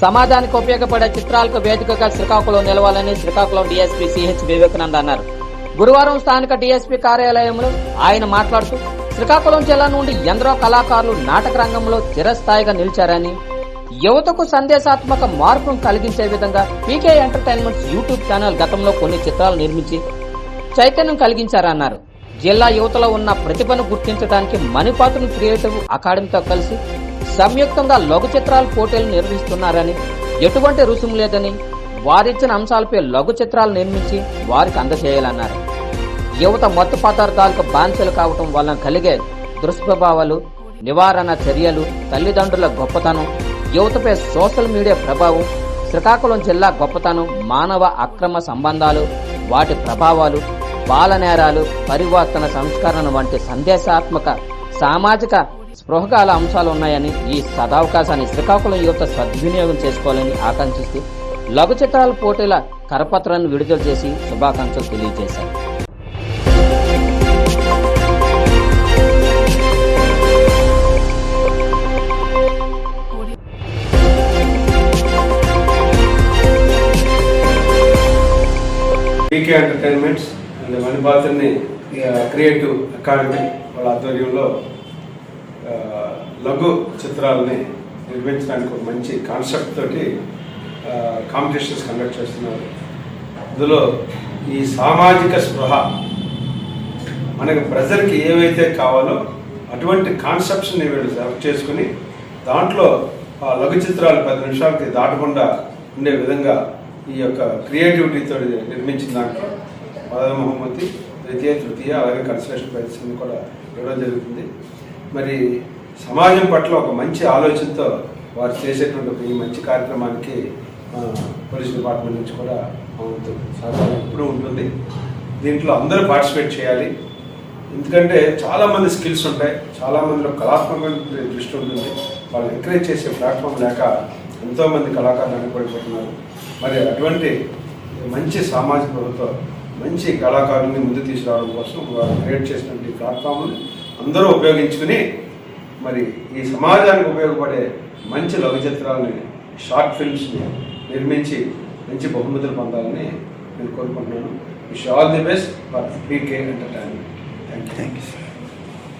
సమాజానికి ఉపయోగపడే చిత్రాలకు వేదికగా శ్రీకాకుళం నిలవాలని శ్రీకాకుళం డీఎస్పీ సిహెచ్ వివేకానంద అన్నారు. గురువారం స్థానిక డీఎస్పీ కార్యాలయంలో ఆయన మాట్లాడుతూ శ్రీకాకుళం జిల్లా నుండి ఎందరో కళాకారులు నాటక రంగంలో చిరస్థాయిగా నిలిచారని యువతకు సందేశాత్మక మార్పును కలిగించే విధంగా పీకే ఎంటర్టైన్మెంట్స్ యూట్యూబ్ ఛానల్ గతంలో కొన్ని చిత్రాలు నిర్మించి చైతన్యం కలిగించారన్నారు. జిల్లా యువతలో ఉన్న ప్రతిభను గుర్తించడానికి మణిపాత్రను క్రియేటివ్ అకాడమీతో కలిసి సంయుక్తంగా లఘు చిత్రాల పోటీలు నిర్వహిస్తున్నారని ఎటువంటి రుసుము లేదని వారిచ్చిన అంశాలపై లఘు చిత్రాలు నిర్మించి వారికి అందజేయాలన్నారు. యువత మత్తు పదార్థాలకు బాన్సలు కావటం వలన కలిగే దుష్ప్రభావాలు నివారణ చర్యలు తల్లిదండ్రుల గొప్పతనం యువతపై సోషల్ మీడియా ప్రభావం శ్రీకాకుళం జిల్లా గొప్పతనం మానవ అక్రమ సంబంధాలు వాటి ప్రభావాలు బాల నేరాలు పరివర్తన సంస్కరణ వంటి సందేశాత్మక సామాజిక స్పృహగాల అంశాలు ఉన్నాయని ఈ సదావకాశాన్ని శ్రీకాకుళం యువత సద్వినియోగం చేసుకోవాలని ఆకాంక్షిస్తూ లఘు చిత్రాల పోటీల కరపత్రాన్ని విడుదల చేసి శుభాకాంక్షలు తెలియజేశారు. పీకే ఎంటర్టైన్మెంట్స్ అండ్ మణిపాత్రని క్రియేటివ్ అకాడమీ వాళ్ళ ఆధ్వర్యంలో లఘు చిత్రాలని నిర్మించడానికి ఒక మంచి కాన్సెప్ట్ తోటి కాంపిటీషన్స్ కండక్ట్ చేస్తున్నారు. అందులో ఈ సామాజిక స్పృహ మనకి ప్రజలకి ఏవైతే కావాలో అటువంటి కాన్సెప్ట్స్ని వీళ్ళు సెలెక్ట్ చేసుకుని దాంట్లో ఆ లఘు చిత్రాలు పది నిమిషాలకి దాటకుండా ఉండే విధంగా ఈ యొక్క క్రియేటివిటీతో నిర్మించిన దాంట్లో మదన మహమ్మతి ద్వితీయ తృతీయ అలాగే కన్సలేషన్ పరిస్థితిని కూడా ఇవ్వడం జరుగుతుంది. మరి సమాజం పట్ల ఒక మంచి ఆలోచనతో వారు చేసేటువంటి ఈ మంచి కార్యక్రమానికి పోలీస్ డిపార్ట్మెంట్ నుంచి కూడా అవుతుంది. సహకారం ఎప్పుడూ ఉంటుంది. దీంట్లో అందరూ పార్టిసిపేట్ చేయాలి. ఎందుకంటే చాలామంది స్కిల్స్ ఉంటాయి. చాలామందిలో కళాత్మకమైన దృష్టి ఉంటుంది. వాళ్ళు ఎంకరేజ్ చేసే ప్లాట్ఫామ్ లేక ఎంతోమంది కళాకారులు వెనకబడిపోతున్నారు మరి అటువంటి మంచి సామాజిక ప్రభుత్వం మంచి కళాకారుల్ని ముందు తీసుకురావడం కోసం వారు క్రియేట్ చేసినటువంటి ప్లాట్ఫామ్ని అందరూ ఉపయోగించుకుని మరి ఈ సమాజానికి ఉపయోగపడే మంచి లఘు చిత్రాలని షార్ట్ ఫిల్మ్స్ని నిర్మించి మంచి బహుమతులు పొందాలని నేను కోరుకుంటున్నాను. Wish all the best for PK entertainment thank you thank you sir